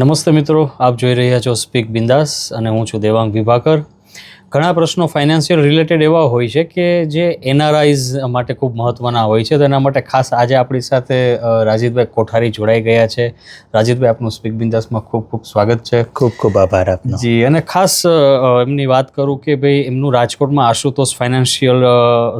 નમસ્તે મિત્રો આપ જોઈ રહ્યા છો સ્પીક બિંદાસ અને હું છું દેવાંગ વિભાકર. ઘણા પ્રશ્નો ફાઇનાન્શિયલ રિલેટેડ એવા હોય છે કે જે એનઆરઆઈઝ માટે ખૂબ મહત્ત્વના હોય છે. તો એના માટે ખાસ આજે આપણી સાથે રાજીતભાઈ કોઠારી જોડાઈ ગયા છે. રાજીતભાઈ આપનું સ્પીક બિંદાસમાં ખૂબ ખૂબ સ્વાગત છે. ખૂબ ખૂબ આભાર આપનો. જી અને ખાસ એમની વાત કરું કે ભાઈ એમનું રાજકોટમાં Ashutosh financial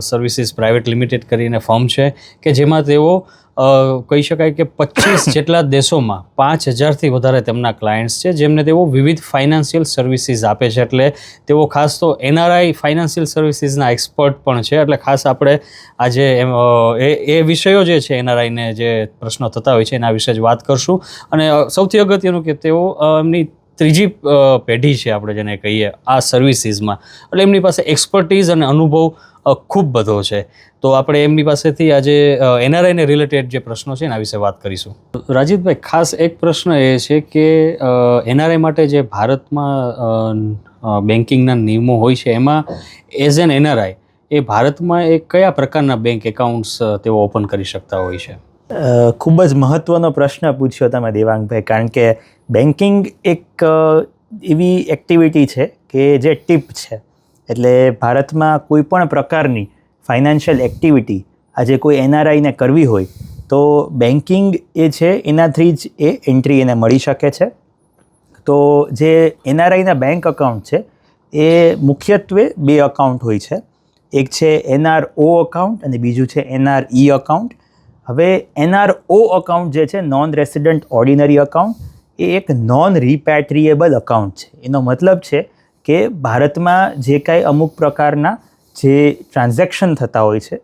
services private limited કરીને ફર્મ છે કે જેમાં તેઓ કહી શકાય કે પચીસ જેટલા દેશોમાં પાંચ હજારથી વધારે તેમના ક્લાયન્ટ્સ છે જેમને તેઓ વિવિધ ફાઇનાન્શિયલ સર્વિસીસ આપે છે. એટલે તેઓ ખાસ તો એનઆરઆઈ ફાઇનાન્શિયલ સર્વિસીસના એક્સપર્ટ પણ છે. એટલે ખાસ આપણે આજે એમ એ એ વિષયો જે છે એનઆરઆઈને જે પ્રશ્નો થતા હોય છે એના વિશે જ વાત કરશું. અને સૌથી અગત્યનું કે તેઓ એમની ત્રીજી પેઢી છે આપણે જેને કહીએ આ સર્વિસીસમાં એટલે એમની પાસે એક્સપર્ટીઝ અને અનુભવ ખૂબ બધો છે. તો આપણે એમની પાસેથી આજે એનઆરઆઈને રિલેટેડ જે પ્રશ્નો છે એના વિશે વાત કરીશું. રાજીતભાઈ ખાસ એક પ્રશ્ન એ છે કે એનઆરઆઈ માટે જે ભારતમાં બેન્કિંગના નિયમો હોય છે, એમાં એઝ એન એનઆરઆઈ એ ભારતમાં એ કયા પ્રકારના બેંક એકાઉન્ટ્સ તેઓ ઓપન કરી શકતા હોય છે? ખૂબ જ મહત્ત્વનો પ્રશ્ન પૂછ્યો તમે, દેવાંગભાઈ, કારણ કે બેન્કિંગ એક એવી એક્ટિવિટી છે કે જે ટીપ છે. એટલે ભારતમાં કોઈ પણ પ્રકારની ફાઇનાન્શિયલ એક્ટિવિટી આજે કોઈ એનઆરઆઈને કરવી હોય, તો બેન્કિંગ એ છે, એનાથી જ એ એન્ટ્રી એને મળી શકે છે. તો જે એનઆરઆઈના બેંક અકાઉન્ટ છે, એ મુખ્યત્વે બે અકાઉન્ટ હોય છે. એક છે એનઆરઓ અકાઉન્ટ અને બીજું છે એનઆરઈ અકાઉન્ટ હવે એનઆરઓ અકાઉન્ટ જે છે નોન રેસિડન્ટ ઓર્ડિનરી અકાઉન્ટ એ એક નોન રિપેટ્રીએબલ અકાઉન્ટ છે. એનો મતલબ છે કે ભારતમાં જે કાંઈ અમુક પ્રકારના જે ટ્રાન્ઝેક્શન થતા હોય છે,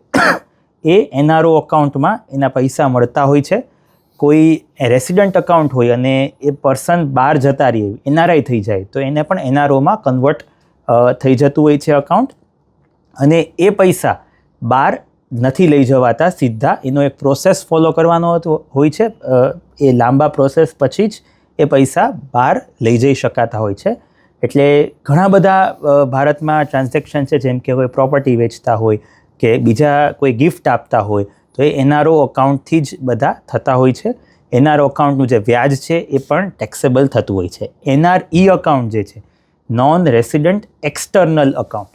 એ એનઆરઓ અકાઉન્ટમાં એના પૈસા મળતા હોય છે. કોઈ રેસિડન્ટ અકાઉન્ટ હોય અને એ પર્સન બહાર જતા રહે, એનઆરઆઈ થઈ જાય, તો એને પણ એનઆરઓમાં કન્વર્ટ થઈ જતું હોય છે અકાઉન્ટ. અને એ પૈસા બહાર નથી લઈ જવાતા, સીધા એનો એક પ્રોસેસ ફોલો કરવાનો હોય છે. એ લાંબા પ્રોસેસ પછી જ એ પૈસા બહાર લઈ જઈ શકાતા હોય છે. એટલે ઘણા બધા ભારતમાં ટ્રાન્ઝેક્શન છે, જેમ કે કોઈ પ્રોપર્ટી વેચતા હોય કે બીજા કોઈ ગિફ્ટ આપતા હોય, તો એ એનઆરઓ અકાઉન્ટથી જ બધા થતા હોય છે. એનઆરઓ અકાઉન્ટનું જે વ્યાજ છે, એ પણ ટેક્સેબલ થતું હોય છે. એનઆરઈ અકાઉન્ટ જે છે નોન રેસિડન્ટ એક્સટર્નલ અકાઉન્ટ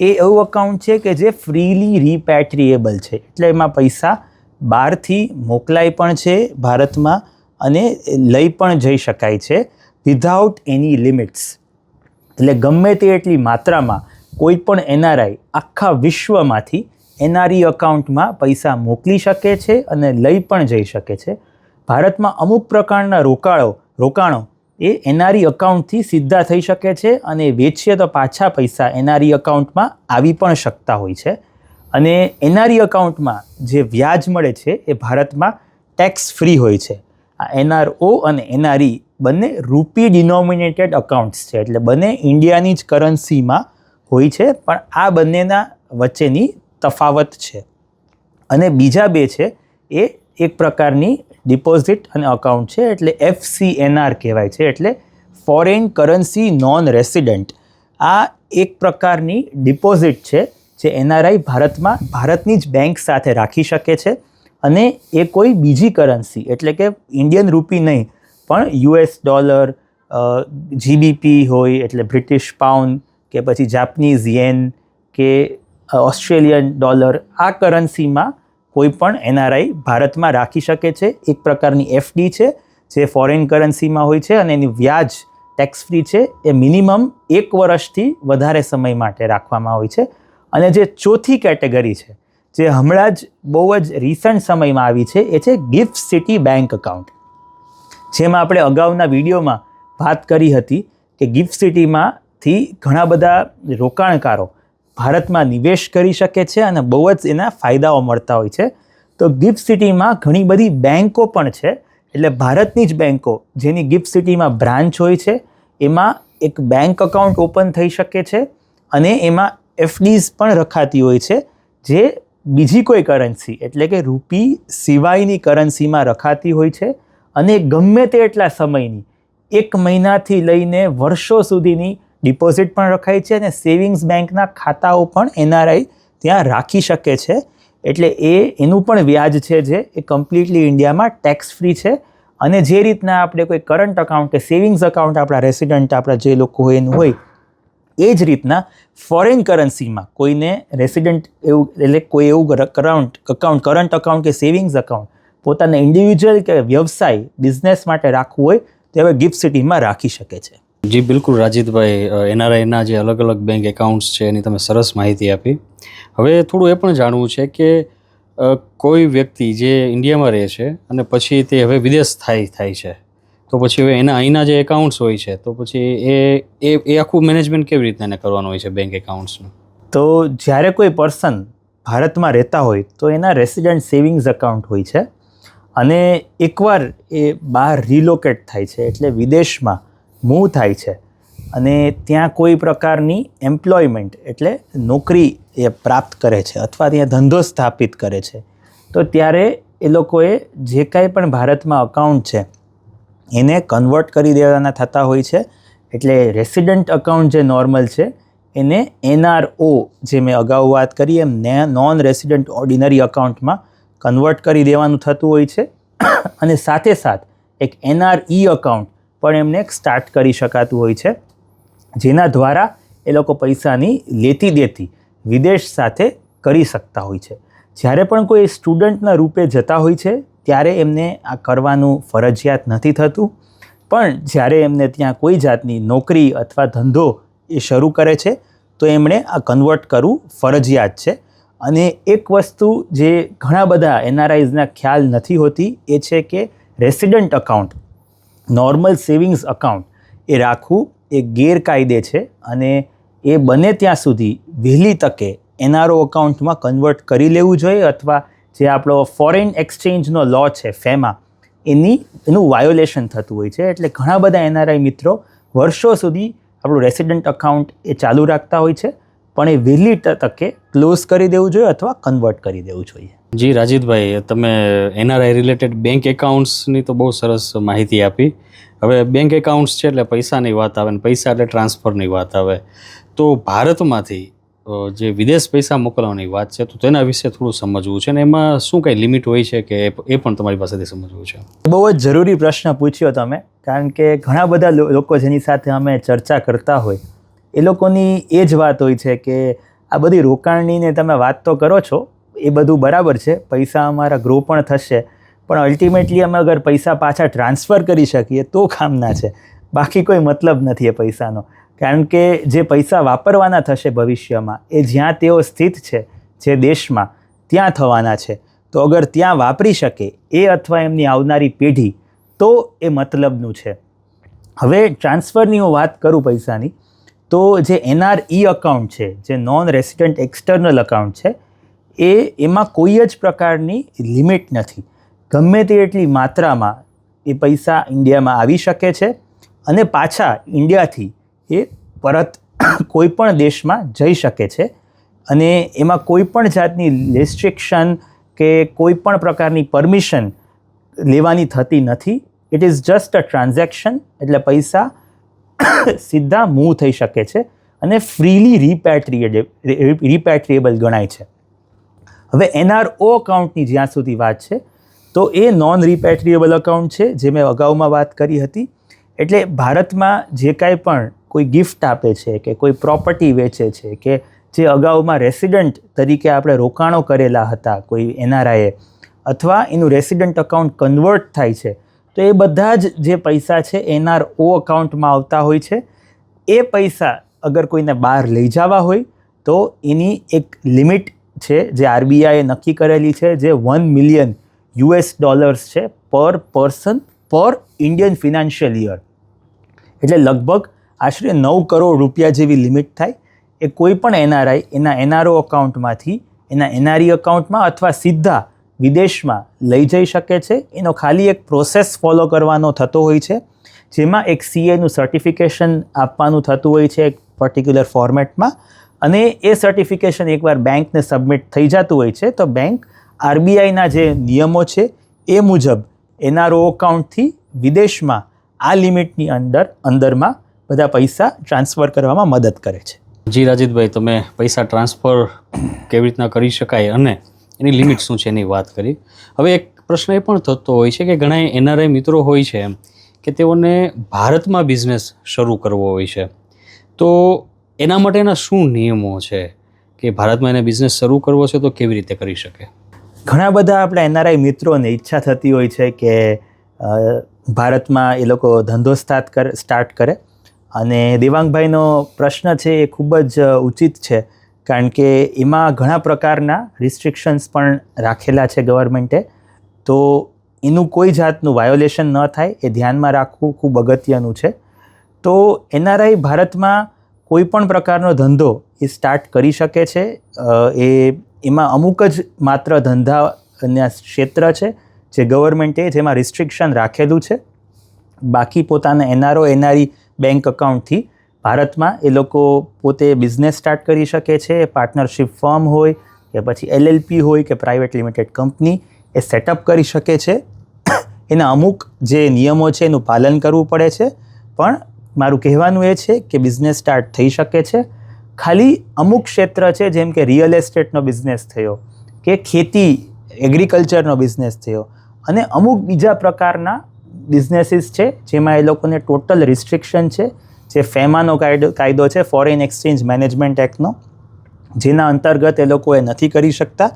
એ એવું અકાઉન્ટ છે કે જે ફ્રીલી રિપેટ્રિએબલ છે. એટલે એમાં પૈસા બહારથી મોકલાય પણ છે ભારતમાં અને લઈ પણ જઈ શકાય છે વિધાઉટ એની લિમિટ્સ એટલે ગમે તે એટલી માત્રામાં કોઈ પણ એનઆરઆઈ આખા વિશ્વમાંથી એનઆરઈ અકાઉન્ટમાં પૈસા મોકલી શકે છે અને લઈ પણ જઈ શકે છે. ભારતમાં અમુક પ્રકારના રોકાણો રોકાણો એ એનઆરઈ અકાઉન્ટથી સીધા થઈ શકે છે અને વેચીએ તો પાછા પૈસા એનઆરઈ અકાઉન્ટમાં આવી પણ શકતા હોય છે. અને એનઆરઈ અકાઉન્ટમાં જે વ્યાજ મળે છે એ ભારતમાં ટેક્સ ફ્રી હોય છે. આ એનઆરઓ અને એનઆરઈ બંને રૂપી ડિનોમિનેટેડ અકાઉન્ટ્સ છે. એટલે બંને ઇન્ડિયાની જ કરન્સીમાં હોય છે, પણ આ બંનેના વચ્ચેની તફાવત છે. અને બીજા બે છે, એ એક પ્રકારની ડિપોઝિટ અને અકાઉન્ટ છે, એટલે એફસીએનઆર કહેવાય છે, એટલે ફોરેન કરન્સી નોન રેસિડન્ટ આ એક પ્રકારની ડિપોઝિટ છે, જે એનઆરઆઈ ભારતમાં, ભારતની જ બેંક સાથે રાખી શકે છે. અને એ કોઈ બીજી કરન્સી, એટલે કે ઇન્ડિયન રૂપી નહીં, પણ યુએસ ડોલર જીબીપી હોય, એટલે બ્રિટિશ પાઉન્ડ, કે પછી જાપનીઝ યેન, કે ઓસ્ટ્રેલિયન ડોલર, આ કરન્સીમાં કોઈ પણ એનઆરઆઈ ભારતમાં રાખી શકે છે. એક પ્રકારની એફડી છે, જે ફોરેન કરન્સીમાં હોય છે અને એની વ્યાજ ટેક્સ ફ્રી છે. એ મિનિમમ એક વર્ષથી વધારે સમય માટે રાખવામાં હોય છે. અને જે ચોથી કેટેગરી છે જે હમણાં જ બહુ જ રિસન્ટ સમયમાં આવી છે, એ છે ગિફ્ટ સિટી બેંક અકાઉન્ટ જેમાં આપણે અગાઉના વિડીયોમાં વાત કરી હતી કે ગિફ્ટ સિટીમાંથી ઘણા બધા રોકાણકારો ભારતમાં નિવેશ કરી શકે છે અને બહુ જ એના ફાયદાઓ મળતા હોય છે. તો ગિફ્ટ સિટીમાં ઘણી બધી બેન્કો પણ છે, એટલે ભારતની જ બેન્કો જેની ગિફ્ટ સિટીમાં બ્રાન્ચ હોય છે, એમાં એક બેંક અકાઉન્ટ ઓપન થઈ શકે છે અને એમાં એફડીઝ પણ રખાતી હોય છે, જે બીજી કોઈ કરન્સી એટલે કે રૂપી સિવાયની કરન્સીમાં રખાતી હોય છે અને ગમે તે એટલા સમયની, એક મહિનાથી લઈને વર્ષો સુધીની ડિપોઝિટ પણ રખાય છે અને સેવિંગ્સ બેંકના ખાતાઓ પણ એનઆરઆઈ ત્યાં રાખી શકે છે. એટલે એ, એનું પણ વ્યાજ છે જે, એ કમ્પ્લીટલી ઇન્ડિયામાં ટેક્સ ફ્રી છે. અને જે રીતના આપણે કોઈ કરંટ અકાઉન્ટ કે સેવિંગ્સ અકાઉન્ટ આપણા રેસિડન્ટ આપણા જે લોકો હોય એનું હોય એ જ રીતના ફોરેન કરન્સીમાં કોઈને રેસિડન્ટ એવું, એટલે કોઈ એવું અકાઉન્ટ અકાઉન્ટ કરંટ અકાઉન્ટ કે સેવિંગ્સ અકાઉન્ટ પોતાના ઇન્ડિવિજ્યુઅલ કે વ્યવસાય બિઝનેસ માટે રાખવું હોય, તો હવે ગિફ્ટ સિટીમાં રાખી શકે છે. જી, બિલકુલ રાજીતભાઈ એનઆરઆઈના જે અલગ અલગ બેંક એકાઉન્ટ્સ છે એની તમે સરસ માહિતી આપી. હવે થોડું એ પણ જાણવું છે કે કોઈ વ્યક્તિ જે ઇન્ડિયામાં રહે છે અને પછી તે હવે વિદેશ થાય થાય છે તો પછી હવે એના અહીંના જે એકાઉન્ટ્સ હોય છે, તો પછી એ એ એ આખું મેનેજમેન્ટ કેવી રીતના એને કરવાનું હોય છે બેંક એકાઉન્ટ્સનું તો જ્યારે કોઈ પર્સન ભારતમાં રહેતા હોય, તો એના રેસિડન્ટ સેવિંગ્સ અકાઉન્ટ હોય છે. અને એકવાર એ બહાર રિલોકેટ થાય છે, એટલે વિદેશમાં મૂવ થાય છે, અને ત્યાં કોઈ પ્રકારની એમ્પ્લોયમેન્ટ એટલે નોકરી એ પ્રાપ્ત કરે છે, અથવા ત્યાં ધંધો સ્થાપિત કરે છે, તો ત્યારે એ લોકોએ જે કાંઈ પણ ભારતમાં અકાઉન્ટ છે એને કન્વર્ટ કરી દેવાના થતા હોય છે. એટલે રેસિડન્ટ અકાઉન્ટ જે નોર્મલ છે, એને એનઆરઓ જે મેં અગાઉ વાત કરી, એમ ને નોન રેસિડન્ટ ઓર્ડિનરી અકાઉન્ટમાં કન્વર્ટ કરી દેવાનું થતું હોય છે. અને સાથે સાથ એક એનઆરઈ અકાઉન્ટ પણ એમને સ્ટાર્ટ કરી શકાતું હોય છે. જેના દ્વારા એ લોકો પૈસાની લેતી દેતી વિદેશ સાથે કરી શકતા હોય છે. જ્યારે પણ કોઈ સ્ટુડન્ટના રૂપે જતા હોય છે ત્યારે એમને આ કરવાનું ફરજિયાત નથી થતું. પણ જ્યારે એમને ત્યાં કોઈ જાતની નોકરી અથવા ધંધો એ શરૂ કરે છે, તો એમણે આ કન્વર્ટ કરવું ફરજિયાત છે. અને એક વસ્તુ જે ઘણા બધા એનઆરઆઈઝના ખ્યાલ નથી હોતી, એ છે કે resident account normal savings account એ રાખવું એ ગેરકાયદે છે અને એ બને ત્યાં સુધી વહેલી તકે એનઆરઓ અકાઉન્ટમાં કન્વર્ટ કરી લેવું જોઈએ અથવા જે આપણો ફોરેન એક્સચેન્જનો લો છે ફેમા એની, એનું વાયોલેશન થતું હોય છે. એટલે ઘણા બધા એનઆરઆઈ મિત્રો વર્ષો સુધી આપણું રેસિડન્ટ અકાઉન્ટ એ ચાલુ રાખતા હોય છે, પણ એ વહેલી તકે ક્લોઝ કરી દેવું જોઈએ અથવા કન્વર્ટ કરી દેવું જોઈએ. જી, રાજીતભાઈ, તમે એનઆરઆઈ રિલેટેડ બેંક એકાઉન્ટ્સની તો બહુ સરસ માહિતી આપી. હવે બેંક એકાઉન્ટ્સ છે એટલે પૈસાની વાત આવે ને પૈસા એટલે ટ્રાન્સફરની વાત આવે. તો ભારતમાંથી જે વિદેશ પૈસા મોકલવાની વાત છે, તો તેના વિશે થોડું સમજવું છે અને એમાં શું કંઈ લિમિટ હોય છે કે એ પણ તમારી પાસેથી સમજવું છે? બહુ જ જરૂરી પ્રશ્ન પૂછ્યો તમે, કારણ કે ઘણા બધા લોકો જેની સાથે અમે ચર્ચા કરતા હોય, એ લોકોની એ જ વાત હોય છે કે આ બધી રોકાણનીને તમે વાત તો કરો છો, એ બધું બરાબર છે, પૈસા અમારા ગ્રો પણ થશે, પણ અલ્ટિમેટલી અમે અગર પૈસા પાછા ટ્રાન્સફર કરી શકીએ તો કામના છે, બાકી કોઈ મતલબ નથી એ પૈસાનો. કારણ કે જે પૈસા વાપરવાના થશે ભવિષ્યમાં, એ જ્યાં તેઓ સ્થિત છે, જે દેશમાં, ત્યાં થવાના છે. તો અગર ત્યાં વાપરી શકે, એ અથવા એમની આવનારી પેઢી, તો એ મતલબનું છે. હવે ટ્રાન્સફરની હું વાત કરું પૈસાની, તો જે એનઆરઈ અકાઉન્ટ છે, જે નોન રેસિડન્ટ એક્સટર્નલ અકાઉન્ટ છે, એ એમાં કોઈ જ પ્રકારની લિમિટ નથી. ગમે તે એટલી માત્રામાં એ પૈસા ઇન્ડિયામાં આવી શકે છે અને પાછા ઇન્ડિયાથી એ પરત કોઈ પણ દેશમાં જઈ શકે છે અને એમાં કોઈ પણ જાતની રિસ્ટ્રિક્શન કે કોઈ પણ પ્રકારની પરમિશન લેવાની થતી નથી. It is just a transaction એટલે પૈસા સીધા મૂવ થઈ શકે છે અને ફ્રીલી રિપેટ્રિએડ રિપેટ્રિએબલ ગણાય છે. હવે એનઆરઓ અકાઉન્ટની જ્યાં સુધી વાત છે, તો એ નોન રિપેટ્રિએબલ અકાઉન્ટ છે, જે મેં અગાઉમાં વાત કરી હતી. એટલે ભારતમાં જે કાંઈ પણ કોઈ ગિફ્ટ આપે છે કે કોઈ પ્રોપર્ટી વેચે છે કે જે અગાઉમાં રેસિડન્ટ તરીકે આપણે રોકાણો કરેલા હતા કોઈ એનઆરઆઈએ અથવા એનું રેસિડન્ટ અકાઉન્ટ કન્વર્ટ થાય છે, તો એ બધા જ જે પૈસા છે એનઆરઓ અકાઉન્ટમાં આવતા હોય છે. એ પૈસા અગર કોઈને બહાર લઈ જવા હોય તો એની એક લિમિટ છે જે આરબીઆઈએ નક્કી કરેલી છે જે વન મિલિયન યુએસ ડોલર્સ છે પર પર્સન પર ઇન્ડિયન ફિનાન્શિયલ યર એટલે લગભગ આશરે નવ કરોડ રૂપિયા જેવી લિમિટ થાય એ કોઈ પણ એનઆરઆઈ એના એનઆરઓ અકાઉન્ટમાંથી એના એનઆરઈ અકાઉન્ટમાં અથવા સીધા વિદેશમાં લઈ જઈ શકે છે. એનો ખાલી એક પ્રોસેસ ફોલો કરવાનો થતો હોય છે, જેમાં એક સીએનું સર્ટિફિકેશન આપવાનું થતું હોય છે એક પર્ટિક્યુલર ફોર્મેટમાં અને એ સર્ટિફિકેશન એકવાર બેંકને સબમિટ થઈ જતું હોય છે, તો બેંક આરબીઆઈના જે નિયમો છે એ મુજબ એનઆરઓ અકાઉન્ટથી વિદેશમાં આ લિમિટની અંદર, અંદરમાં બધા પૈસા ટ્રાન્સફર કરવામાં મદદ કરે છે. જી રાજીતભાઈ તમે પૈસા ટ્રાન્સફર કેવી રીતના કરી શકાય અને એની લિમિટ શું છે એની વાત કરી. હવે એક પ્રશ્ન એ પણ થતો હોય છે કે ઘણા એનઆરઆઈ મિત્રો હોય છે એમ કે તેઓને ભારતમાં બિઝનેસ શરૂ કરવો હોય છે. તો એના માટેના શું નિયમો છે કે ભારતમાં એને બિઝનેસ શરૂ કરવો છે તો કેવી રીતે કરી શકે? ઘણા બધા આપણા એનઆરઆઈ મિત્રોને ઈચ્છા થતી હોય છે કે ભારતમાં એ લોકો ધંધો સ્ટાર્ટ કરે સ્ટાર્ટ કરે. અને દેવાંગભાઈનો પ્રશ્ન છે એ ખૂબ જ ઉચિત છે. કારણ કે એમાં ઘણા પ્રકારના રિસ્ટ્રિક્શન્સ પણ રાખેલા છે ગવર્મેન્ટે તો એનું કોઈ જાતનું વાયોલેશન ન થાય એ ધ્યાનમાં રાખવું ખૂબ અગત્યનું છે. તો એનઆરઆઈ ભારતમાં કોઈ પણ પ્રકારનો ધંધો એ સ્ટાર્ટ કરી શકે છે. એ, એમાં અમુક જ માત્ર ધંધાના ક્ષેત્ર છે જે ગવર્મેન્ટે જેમાં રિસ્ટ્રિક્શન રાખેલું છે. બાકી પોતાના એનઆરઓ, એનઆરઈ બેંક અકાઉન્ટથી. ભારતમાં એ લોકો પોતે બિઝનેસ સ્ટાર્ટ કરી શકે છે પાર્ટનરશિપ ફર્મ હોય કે પછી એલએલપી હોય કે પ્રાઇવેટ લિમિટેડ કંપની એ સેટઅપ કરી શકે છે. એના અમુક જે નિયમો છે એનું પાલન કરવું પડે છે. પણ મારું કહેવાનું એ છે કે બિઝનેસ સ્ટાર્ટ થઈ શકે છે. ખાલી અમુક ક્ષેત્ર છે, જેમ કે રિયલ એસ્ટેટનો બિઝનેસ થયો કે ખેતી એગ્રીકલ્ચરનો બિઝનેસ થયો અને અમુક બીજા પ્રકારના બિઝનેસીસ છે, જેમાં એ લોકોને ટોટલ રિસ્ટ્રિક્શન છે, જે ફેમાનો કાયદો કાયદો છે ફોરેન એક્સચેન્જ મેનેજમેન્ટ એક્ટનો જેના અંતર્ગત એ લોકો એ નથી કરી શકતા.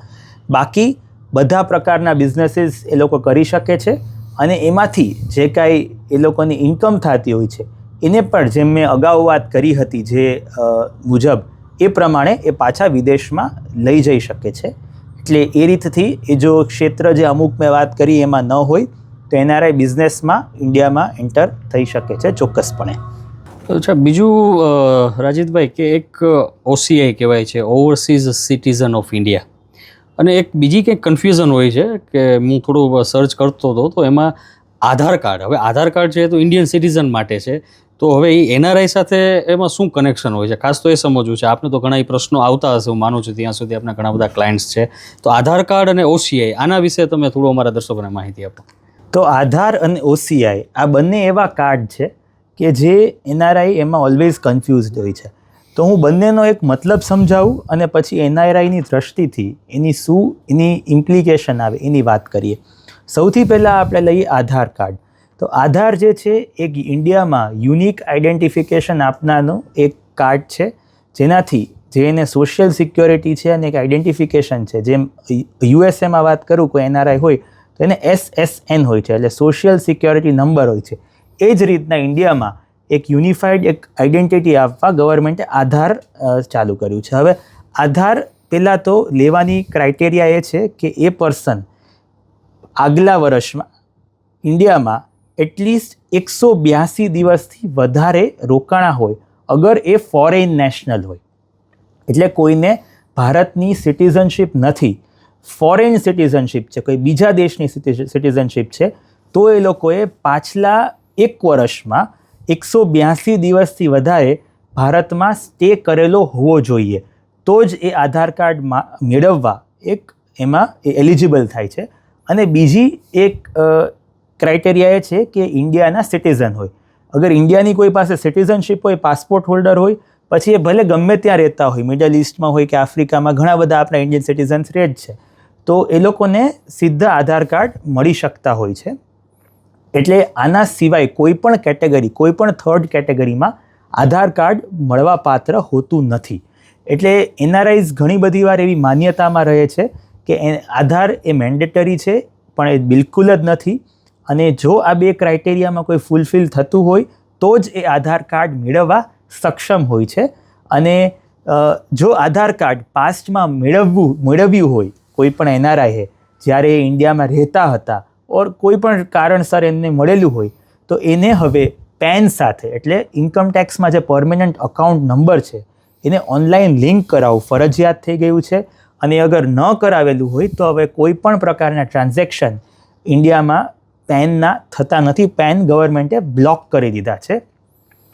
બાકી બધા પ્રકારના બિઝનેસીસ એ લોકો કરી શકે છે અને એમાંથી જે કાંઈ એ લોકોની ઇન્કમ થતી હોય છે, એને પણ જેમ મેં અગાઉ વાત કરી હતી જે મુજબ, એ પ્રમાણે એ પાછા વિદેશમાં લઈ જઈ શકે છે. એટલે એ રીતથી એ જો ક્ષેત્ર જે અમુક મેં વાત કરી એમાં ન હોય તો એનઆરઆઈ બિઝનેસમાં ઇન્ડિયામાં એન્ટર થઈ શકે છે ચોક્કસપણે. અચ્છા, બીજું રાજીતભાઈ કે એક ઓસીઆઈ કહેવાય છે ઓવરસીઝ સિટીઝન ઓફ ઇન્ડિયા અને એક બીજી કંઈક કન્ફ્યુઝન હોય છે કે હું થોડું સર્ચ કરતો હતો, તો એમાં આધાર કાર્ડ, હવે આધાર કાર્ડ છે તો ઇન્ડિયન સિટીઝન માટે છે. તો હવે એ એનઆરઆઈ સાથે એમાં શું કનેક્શન હોય છે? ખાસ તો એ સમજવું છે. આપને તો ઘણા એ પ્રશ્નો આવતા હશે, હું માનું છું, ત્યાં સુધી આપણા ઘણા બધા ક્લાયન્ટ્સ છે. તો આધાર કાર્ડ અને ઓસીઆઈ, આના વિશે તમે થોડું અમારા દર્શકોને માહિતી આપો. તો આધાર અને ઓસીઆઈ આ બંને એવા કાર્ડ છે કે જે એનઆરઆઈ એમાં ઓલવેઝ કન્ફ્યુઝડ હોય છે. તો હું બંનેનો એક મતલબ સમજાવું અને પછી એનઆરઆઈની દ્રષ્ટિથી એની શું, એની ઇમ્પ્લિકેશન આવે, એની વાત કરીએ. સૌથી પહેલાં આપણે લઈએ આધાર કાર્ડ તો આધાર જે છે, એક ઇન્ડિયામાં યુનિક આઈડેન્ટિફિકેશન આપનારનું એક કાર્ડ છે. જેનાથી જે એને સોશિયલ સિક્યોરિટી છે અને એક આઈડેન્ટિફિકેશન છે. જેમ યુએસએમાં વાત કરું, કોઈ એનઆરઆઈ હોય તો એને એસ એસ એન હોય છે, એટલે સોશિયલ સિક્યોરિટી નંબર હોય છે. એ જ રીતના ઇન્ડિયામાં એક યુનિફાઈડ એક આઈડેન્ટિટી આપવા ગવર્મેન્ટે આધાર ચાલુ કર્યું છે. હવે આધાર પહેલાં તો લેવાની ક્રાઇટેરિયા એ છે કે એ પર્સન આગલા વર્ષમાં ઇન્ડિયામાં એટલીસ્ટ એકસો બ્યાસી દિવસથી વધારે રોકાણા હોય, અગર એ ફોરેન નેશનલ હોય. એટલે કોઈને ભારતની સિટીઝનશીપ નથી ફોરેન સિટીઝનશીપ છે, કોઈ બીજા દેશની સિટીઝનશીપ છે, તો એ લોકોએ પાછલા એક વર્ષમાં એકસો બ્યાસી દિવસથી વધારે ભારતમાં સ્ટે કરેલો હોવો જોઈએ. તો જ એ આધાર કાર્ડ મેળવવા એક એમાં એ એલિજિબલ થાય છે. અને બીજી એક ક્રાઇટેરિયા એ છે કે ઇન્ડિયાના સિટીઝન હોય. અગર ઇન્ડિયાની કોઈ પાસે સિટીઝનશીપ હોય પાસપોર્ટ હોલ્ડર હોય, પછી એ ભલે ગમે ત્યાં રહેતા હોય મિડલ ઇસ્ટમાં હોય કે આફ્રિકામાં ઘણા બધા આપણા ઇન્ડિયન સિટીઝન્સ રહે જ છે. તો એ લોકોને સીધા આધાર કાર્ડ મળી શકતા હોય છે. એટલે આના સિવાય કોઈ પણ કેટેગરી, કોઈ પણ થર્ડ કેટેગરીમાં આધાર કાર્ડ મળવા પાત્ર હોતું નથી. એટલે એનઆરઆઈઝ ઘણી બધી વાર એવી માન્યતામાં રહે છે કે આધાર એ મેન્ડેટરી છે, પણ એ બિલકુલ જ નથી. અને જો આ બે ક્રાઇટેરિયામાં કોઈ ફૂલફિલ થતું હોય, તો જ એ આધાર કાર્ડ મેળવવા સક્ષમ હોય છે. અને જો આધાર કાર્ડ પાસ્ટમાં મેળવવું, મેળવ્યું હોય કોઈ પણ એનઆરઆઈએ જ્યારે એ ઇન્ડિયામાં રહેતા હતા ઓર કોઈ પણ કારણસર એમને મળેલું હોય, તો એને હવે પેન સાથે, એટલે ઇન્કમટેક્સમાં જે પરમેનન્ટ અકાઉન્ટ નંબર છે, એને ઓનલાઈન લિંક કરાવવું ફરજિયાત થઈ ગયું છે. અને અગર ન કરાવેલું હોય, તો હવે કોઈ પણ પ્રકારના ટ્રાન્ઝેક્શન ઇન્ડિયામાં પેનના થતા નથી. પેન ગવર્મેન્ટે બ્લોક કરી દીધા છે.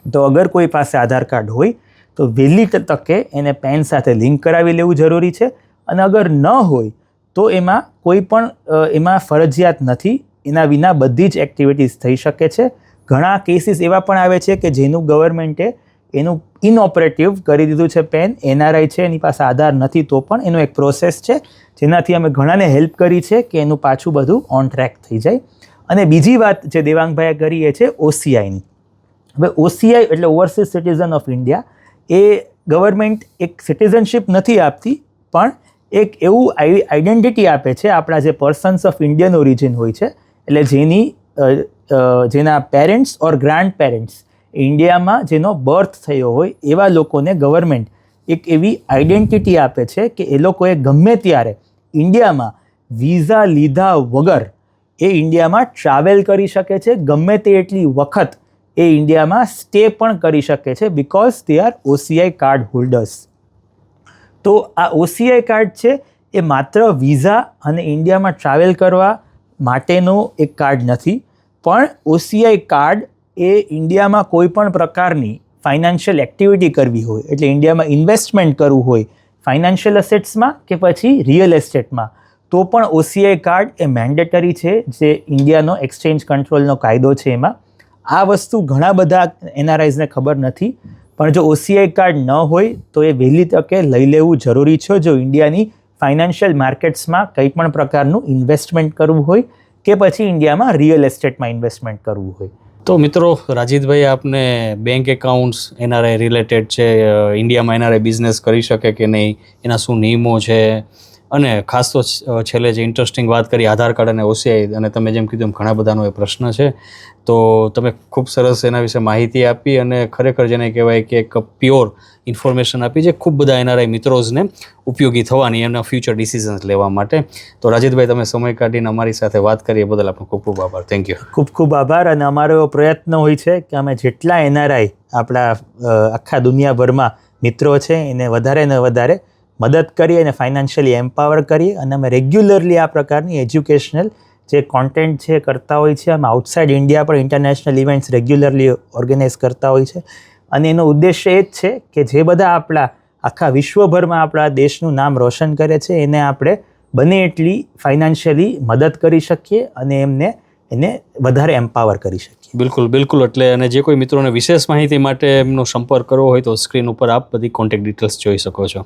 તો અગર કોઈ પાસે આધાર કાર્ડ હોય, તો વહેલી તકે એને પેન સાથે લિંક કરાવી લેવું જરૂરી છે. અને અગર ન હોય, તો એમાં કોઈ પણ એમાં ફરજિયાત નથી. એના વિના બધી જ એક્ટિવિટીઝ થઈ શકે છે. ઘણા કેસીસ એવા પણ આવે છે કે જેનું ગવર્મેન્ટે એનું ઇનઓપરેટિવ કરી દીધું છે પેન એનઆરઆઈ છે, એની પાસે આધાર નથી તો પણ એનો એક પ્રોસેસ છે. જેનાથી અમે ઘણાને હેલ્પ કરી છે કે એનું પાછું બધું ઓન ટ્રેક થઈ જાય. અને બીજી વાત જે દેવાંગભાઈએ કરી એ છે ઓસીઆઈની હવે ઓસીઆઈ એટલે ઓવરસીઝ સિટીઝન ઓફ ઇન્ડિયા એ ગવર્મેન્ટ એક સિટીઝનશીપ નથી આપતી, પણ એક એવું આઈડેન્ટિટી આપે છે, આપણા જે પર્સન્સ ઓફ ઇન્ડિયન ઓરિજિન હોય છે, એટલે જેની જેના પેરેન્ટ્સ ઓર ગ્રાન્ડ પેરેન્ટ્સ ઇન્ડિયામાં જેનો બર્થ થયો હોય, એવા લોકોને ગવર્મેન્ટ એક એવી આઈડેન્ટિટી આપે છે કે એ લોકોએ ગમે ત્યારે ઇન્ડિયામાં વિઝા લીધા વગર એ ઇન્ડિયામાં ટ્રાવેલ કરી શકે છે, ગમે તે એટલી વખત એ ઇન્ડિયામાં સ્ટે પણ કરી શકે છે because they are OCI card holders તો આ ઓસીઆઈ કાર્ડ છે, એ માત્ર વિઝા અને ઇન્ડિયામાં ટ્રાવેલ કરવા માટેનો એક કાર્ડ નથી. પણ ઓસીઆઈ કાર્ડ એ ઇન્ડિયામાં કોઈ પણ પ્રકારની ફાઇનાન્શિયલ એક્ટિવિટી કરવી હોય, એટલે ઇન્ડિયામાં ઇન્વેસ્ટમેન્ટ કરવું હોય ફાઇનાન્શિયલ અસેટ્સમાં કે પછી રિયલ એસ્ટેટમાં તો પણ ઓસીઆઈ કાર્ડ એ મેન્ડેટરી છે, જે ઇન્ડિયાનો એક્સચેન્જ કંટ્રોલનો કાયદો છે એમાં. આ વસ્તુ ઘણા બધા એનઆરઆઈઝને ખબર નથી. પણ જો ઓસીઆઈ કાર્ડ ન હોય, તો એ વહેલી તકે લઈ લેવું જરૂરી છે. જો ઇન્ડિયાની ફાઇનાન્શિયલ માર્કેટ્સમાં કંઈ પણ પ્રકારનું ઇન્વેસ્ટમેન્ટ કરવું હોય કે પછી ઇન્ડિયામાં રિયલ એસ્ટેટમાં ઇન્વેસ્ટમેન્ટ કરવું હોય. તો મિત્રો, રાજીતભાઈ, આપને બેંક એકાઉન્ટ્સ એનઆરઆઈ રિલેટેડ છે ઇન્ડિયામાં એનઆરઆઈ બિઝનેસ કરી શકે કે નહીં? એના શું નિયમો છે? અને ખાસ તો છેલ્લે જે ઇન્ટરેસ્ટિંગ વાત કરી આધાર કાર્ડ અને ઓસીઆઈ અને તમે જેમ કીધું એમ ઘણા બધાનો એ પ્રશ્ન છે. તો તમે ખૂબ સરસ એના વિશે માહિતી આપી અને ખરેખર જેને કહેવાય કે એક પ્યોર ઇન્ફોર્મેશન આપી જે ખૂબ બધા એનઆરઆઈ મિત્રોઝને ઉપયોગી થવાની એમના ફ્યુચર ડિસિઝન્સ લેવા માટે. તો રાજીતભાઈ તમે સમય કાઢીને અમારી સાથે વાત કરી, એ બદલ આપનો ખૂબ ખૂબ આભાર. થેન્ક યુ ખૂબ ખૂબ આભાર અને અમારો એવો પ્રયત્ન હોય છે કે અમે જેટલા એનઆરઆઈ આપણા આખા દુનિયાભરમાં મિત્રો છે, એને વધારે ને વધારે મદદ કરીએ અને ફાઇનાન્શિયલી એમ્પાવર કરીએ અને અમે રેગ્યુલરલી આ પ્રકારની એજ્યુકેશનલ જે કોન્ટેન્ટ છે કરતા હોય છે. અમે આઉટસાઇડ ઇન્ડિયા પણ ઇન્ટરનેશનલ ઇવેન્ટ્સ રેગ્યુલરલી ઓર્ગેનાઇઝ કરતા હોય છે. અને એનો ઉદ્દેશ્ય એ જ છે કે જે બધા આપણા આખા વિશ્વભરમાં આપણા દેશનું નામ રોશન કરે છે, એને આપણે બને એટલી ફાઇનાન્શિયલી મદદ કરી શકીએ અને એમને, એને વધારે એમ્પાવર કરી શકીએ. બિલકુલ બિલકુલ. એટલે અને જે કોઈ મિત્રોને વિશેષ માહિતી માટે એમનો સંપર્ક કરવો હોય તો સ્ક્રીન ઉપર આપ બધી કોન્ટેક્ટ ડિટેલ્સ જોઈ શકો છો.